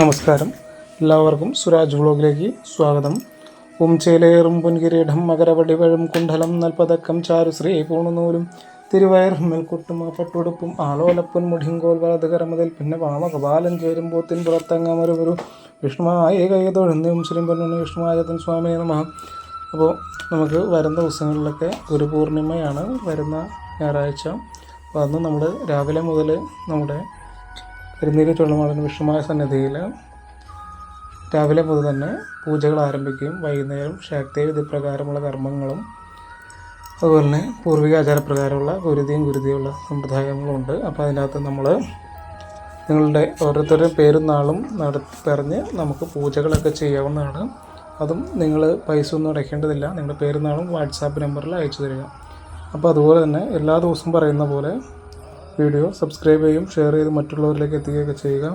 നമസ്കാരം. എല്ലാവർക്കും സുരാജ് വ്ളോഗിലേക്ക് സ്വാഗതം. ഉംചേലേറും പൊൻകിരീടം മകരവടിവഴും കുണ്ഡലം നൽപതക്കം ചാരുശ്രീ പൂണുനൂലും തിരുവയർ മേൽക്കൊട്ടും പട്ടുടുപ്പും ആളോലപ്പൻ മുടിങ്കോൽ വലതുകരമുതൽ പിന്നെ വാമകപാലൻ ചേരുമ്പോത്തിൻ പുറത്തങ്ങമൊരു വിഷ്ണുമായ കൈതൊഴുന്ന മുസ്ലിം പൊന്നു വിഷ്ണുവായതൻ സ്വാമിയെ നമ. അപ്പോൾ നമുക്ക് വരുന്ന ദിവസങ്ങളിലൊക്കെ ഒരു പൂർണിമയാണ് വരുന്ന ഞായറാഴ്ച. അപ്പോൾ അന്ന് നമ്മൾ രാവിലെ മുതൽ നമ്മുടെ പെരുന്നീര് ചുള്ളമാടൻ വിഷ്ണുമായ സന്നിധിയിൽ രാവിലെ മുതൽ തന്നെ പൂജകൾ ആരംഭിക്കുകയും വൈകുന്നേരം ശാക്തേയ വിധിപ്രകാരമുള്ള കർമ്മങ്ങളും അതുപോലെ തന്നെ പൂർവിക ആചാരപ്രകാരമുള്ള ഗുരുതിയും ഗുരുതിയുള്ള സമ്പ്രദായങ്ങളുണ്ട് അപ്പോൾ അതിനകത്ത് നമ്മൾ നിങ്ങളുടെ ഓരോരുത്തരുടെയും പേരും നാളും നട പറഞ്ഞ് നമുക്ക് പൂജകളൊക്കെ ചെയ്യാവുന്നതാണ്. അതും നിങ്ങൾ പൈസ ഒന്നും അടയ്ക്കേണ്ടതില്ല. നിങ്ങളുടെ പേരും നാളും വാട്സാപ്പ് നമ്പറിൽ അയച്ചു തരിക. അപ്പോൾ അതുപോലെ തന്നെ എല്ലാ ദിവസവും പറയുന്ന പോലെ വീഡിയോ സബ്സ്ക്രൈബ് ചെയ്യും ഷെയർ ചെയ്ത് മറ്റുള്ളവരിലേക്ക് എത്തിക്കുകയൊക്കെ ചെയ്യുക.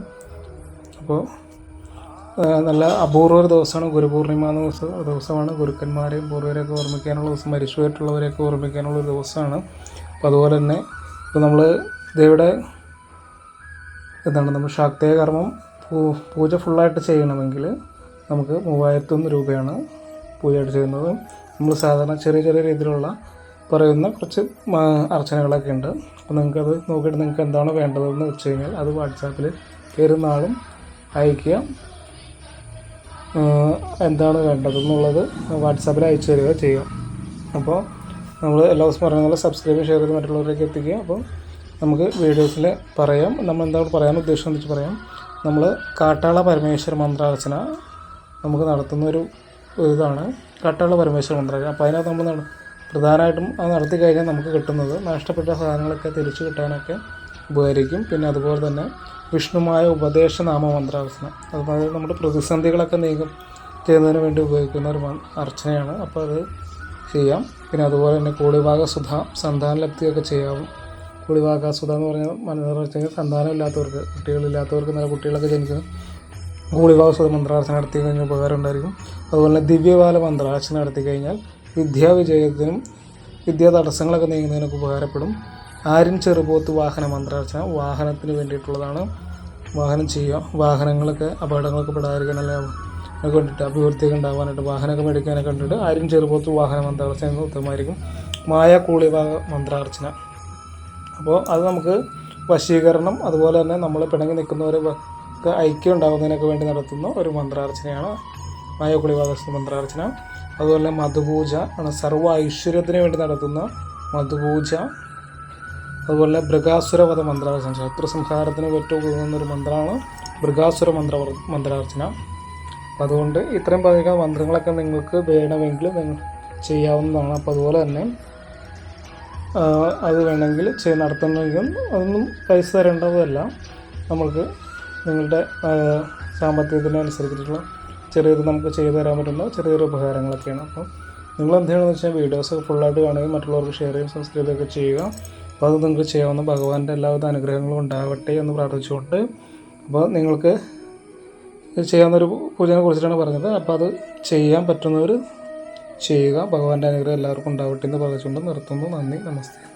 അപ്പോൾ നല്ല അപൂർവ ഒരു ദിവസമാണ് ഗുരുപൂർണിമ ദിവസം ദിവസമാണ്. ഗുരുക്കന്മാരെയും പൂർവരെയൊക്കെ ഓർമ്മിക്കാനുള്ള ദിവസം മരിച്ചുപോയിട്ടുള്ളവരെയൊക്കെ ഓർമ്മിക്കാനുള്ള ഒരു ദിവസമാണ്. അപ്പോൾ അതുപോലെ തന്നെ ഇപ്പോൾ നമ്മൾ ഇതേവിടെ എന്താണ് നമ്മൾ ശാക്തേയ കർമ്മം പൂജ ഫുള്ളായിട്ട് ചെയ്യണമെങ്കിൽ നമുക്ക് മൂവായിരത്തൊന്ന് രൂപയാണ് പൂജയായിട്ട് ചെയ്യുന്നത്. നമ്മൾ സാധാരണ ചെറിയ ചെറിയ രീതിയിലുള്ള പറയുന്ന കുറച്ച് അർച്ചനകളൊക്കെ ഉണ്ട്. അപ്പോൾ നിങ്ങൾക്കത് നോക്കിയിട്ട് നിങ്ങൾക്ക് എന്താണ് വേണ്ടതെന്ന് വെച്ച് കഴിഞ്ഞാൽ അത് വാട്സാപ്പിൽ പെരുന്നാളും അയക്കുക എന്താണ് വേണ്ടത് എന്താണ് വേണ്ടതെന്നുള്ളത് വാട്സാപ്പിൽ അയച്ചു തരിക ചെയ്യുക അപ്പോൾ നമ്മൾ എല്ലാ ദിവസവും പറയുന്ന പോലെ സബ്സ്ക്രൈബ് ഷെയർ ചെയ്ത് മറ്റുള്ളവരിലേക്ക് എത്തിക്കുക. അപ്പോൾ നമുക്ക് വീഡിയോസിൽ പറയാം. നമ്മൾ എന്താണ് പറയാൻ ഉദ്ദേശം എന്ന് വെച്ച് പറയാം. നമ്മൾ കാട്ടാള പരമേശ്വര മന്ത്രാർച്ചന നമുക്ക് നടത്തുന്ന ഒരു ഇതാണ്. കാട്ടാള പരമേശ്വര മന്ത്രാർച്ചന. അപ്പോൾ അതിനകത്ത് നമ്മൾ പ്രധാനമായിട്ടും അത് നടത്തി കഴിഞ്ഞാൽ നമുക്ക് കിട്ടുന്നത് നഷ്ടപ്പെട്ട സാധനങ്ങളൊക്കെ തിരിച്ചു കിട്ടാനൊക്കെ ഉപകരിക്കും. പിന്നെ അതുപോലെ തന്നെ വിഷ്ണുമായ ഉപദേശനാമ മന്ത്രാർച്ചന അതുപോലെ നമ്മുടെ പ്രതിസന്ധികളൊക്കെ നീക്കം ചെയ്യുന്നതിന് വേണ്ടി ഉപയോഗിക്കുന്ന ഒരു അർച്ചനയാണ്. അപ്പോൾ അത് ചെയ്യാം. പിന്നെ അതുപോലെ തന്നെ കൂടിഭാഗ സുധ സന്താനലബ്ധിയൊക്കെ ചെയ്യാവും. കൂടിഭാഗ സുധ എന്ന് പറഞ്ഞാൽ മനസ്സിലാക്കി വെച്ച് കഴിഞ്ഞാൽ സന്താനമില്ലാത്തവർക്ക് കുട്ടികളില്ലാത്തവർക്ക് നല്ല കുട്ടികളൊക്കെ ജനിക്കുന്നു കൂടിഭാഗ സുധ മന്ത്രാർച്ചന നടത്തി കഴിഞ്ഞാൽ ഉപകാരം ഉണ്ടായിരിക്കും. അതുപോലെ തന്നെ ദിവ്യപാല മന്ത്രാർച്ചന നടത്തി കഴിഞ്ഞാൽ വിദ്യാവിജയത്തിനും വിദ്യാ തടസ്സങ്ങളൊക്കെ നീങ്ങുന്നതിനൊക്കെ ഉപകാരപ്പെടും. ആര്യൻ ചെറുപോത്ത് വാഹന മന്ത്രാർച്ചന വാഹനത്തിന് വേണ്ടിയിട്ടുള്ളതാണ് വാഹനം ചെയ്യുക. വാഹനങ്ങളൊക്കെ അപകടങ്ങളൊക്കെ പെടാതിരിക്കാൻ അല്ലെ ഒക്കെ കണ്ടിട്ട് അഭിവൃദ്ധിയൊക്കെ ഉണ്ടാകാനായിട്ട് വാഹനമൊക്കെ മേടിക്കാനൊക്കെ കണ്ടിട്ട് ആര്യൻ ചെറുപോത്ത് വാഹന മന്ത്രാർച്ചന എന്ന് ഉത്തമമായിരിക്കും. മായ കൂളിഭാഗ മന്ത്രാർച്ചന അപ്പോൾ അത് നമുക്ക് വശീകരണം അതുപോലെ തന്നെ നമ്മൾ പിണങ്ങി നിൽക്കുന്നവരൊക്കെ ഐക്യം ഉണ്ടാകുന്നതിനൊക്കെ വേണ്ടി നടത്തുന്ന ഒരു മന്ത്രാർച്ചനയാണ് മായക്കുളിവാദ മന്ത്രാർച്ചന അതുപോലെ മധുപൂജ ആണ് സർവ ഐശ്വര്യത്തിന് വേണ്ടി നടത്തുന്ന മധുപൂജ അതുപോലെ മൃഗാസുരവധ മന്ത്രാർച്ചന. ശത്രു സംഹാരത്തിന് ഉതകുന്ന ഒരു മന്ത്രമാണ് മൃഗാസുര മന്ത്ര മന്ത്രാർച്ചന. അതുകൊണ്ട് ഇത്രയും പറയുക. മന്ത്രങ്ങളൊക്കെ നിങ്ങൾക്ക് വേണമെങ്കിൽ നിങ്ങൾ ചെയ്യാവുന്നതാണ്. അപ്പോൾ അതുപോലെ തന്നെ അത് വേണമെങ്കിൽ ചെയ്ത് നടത്തണമെങ്കിൽ അതൊന്നും പൈസ തരേണ്ടതല്ല. നമ്മൾക്ക് നിങ്ങളുടെ സാമ്പത്തികത്തിനനുസരിച്ചിട്ടുള്ള ചെറിയത് നമുക്ക് ചെയ്തു തരാൻ പറ്റുന്ന ചെറിയൊരു ഉപകാരങ്ങളൊക്കെയാണ്. അപ്പോൾ നിങ്ങൾ എന്ത് വെച്ചാൽ വീഡിയോസ് ഫുള്ളായിട്ട് കാണുകയും മറ്റുള്ളവർക്ക് ഷെയർ ചെയ്യും സബ്സ്ക്രൈബ് ഒക്കെ ചെയ്യുക. അപ്പോൾ അത് നിങ്ങൾക്ക് ചെയ്യാവുന്ന ഭഗവാന്റെ എല്ലാവിധ അനുഗ്രഹങ്ങളും ഉണ്ടാവട്ടെ എന്ന് പ്രാർത്ഥിച്ചുകൊണ്ട് അപ്പോൾ നിങ്ങൾക്ക് ചെയ്യാവുന്നൊരു പൂജനെ കുറിച്ചിട്ടാണ് പറഞ്ഞത്. അപ്പോൾ അത് ചെയ്യാൻ പറ്റുന്നവർ ചെയ്യുക. ഭഗവാന്റെ അനുഗ്രഹം എല്ലാവർക്കും ഉണ്ടാവട്ടെ എന്ന് പറഞ്ഞുകൊണ്ട് നിർത്തുന്നു. നന്ദി. നമസ്തേ.